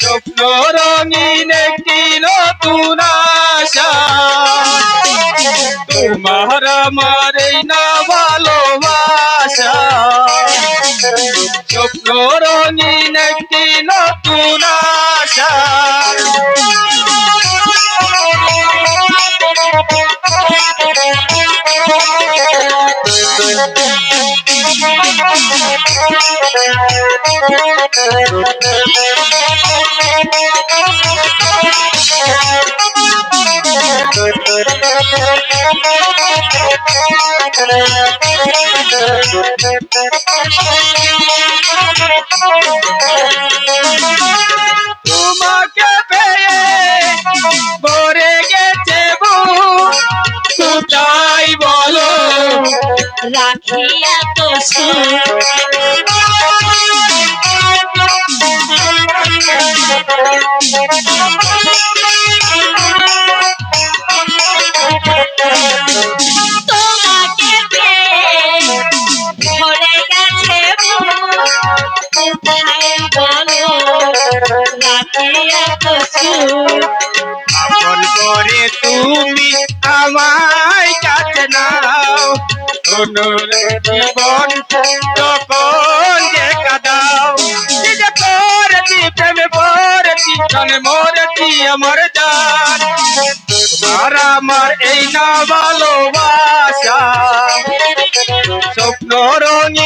স্বপ্ন রঙিন একটি নতুন আশা। তোমার আমার এই না ভালোবাসা। স্বপ্ন রঙিন একটি নতুন আশা। তোমাকে পেয়ে ভরে গেছে কোথায় বলো রাখিয়া তো আপন করে তুমি আমায় কাছে নাও সোনুর জীবন তখন যে কাদাও কি যে করেছি প্রেমে পড়েছি কানে মরেছি আমার জান তোমার আমার এই না ভালোবাসা স্বপ্ন রঙিন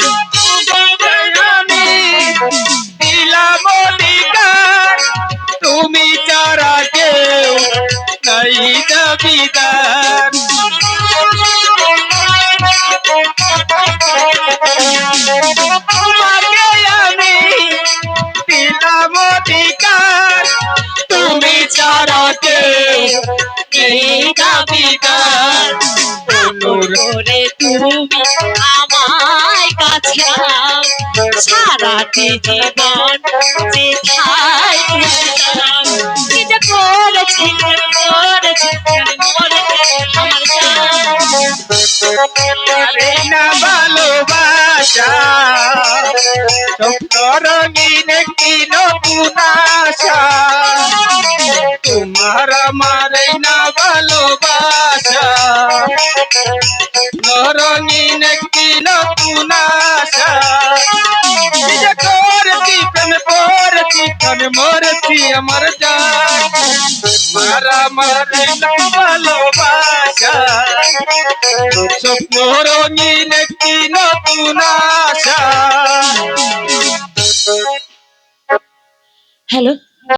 তোমাকে আমি দিলাম অধিকার তুমি চারা কেউ নেই করে তুমি আমায় কাছে। সারাটি জীবন যেথায় যেতাম করেছি করেছি মরে আমার ভালোবাসা স্বপ্ন রঙিন একটি নতুন আশা তোমার আমার না ভালোবাসা রঙিন একটি নতুন আশা করেছি প্রেমে পড়েছি কানে মরেছি, আমার জান মারা মারে না ভালোবাসা। স্বপ্ন রঙিন একটি নতুন আশা হ্যালো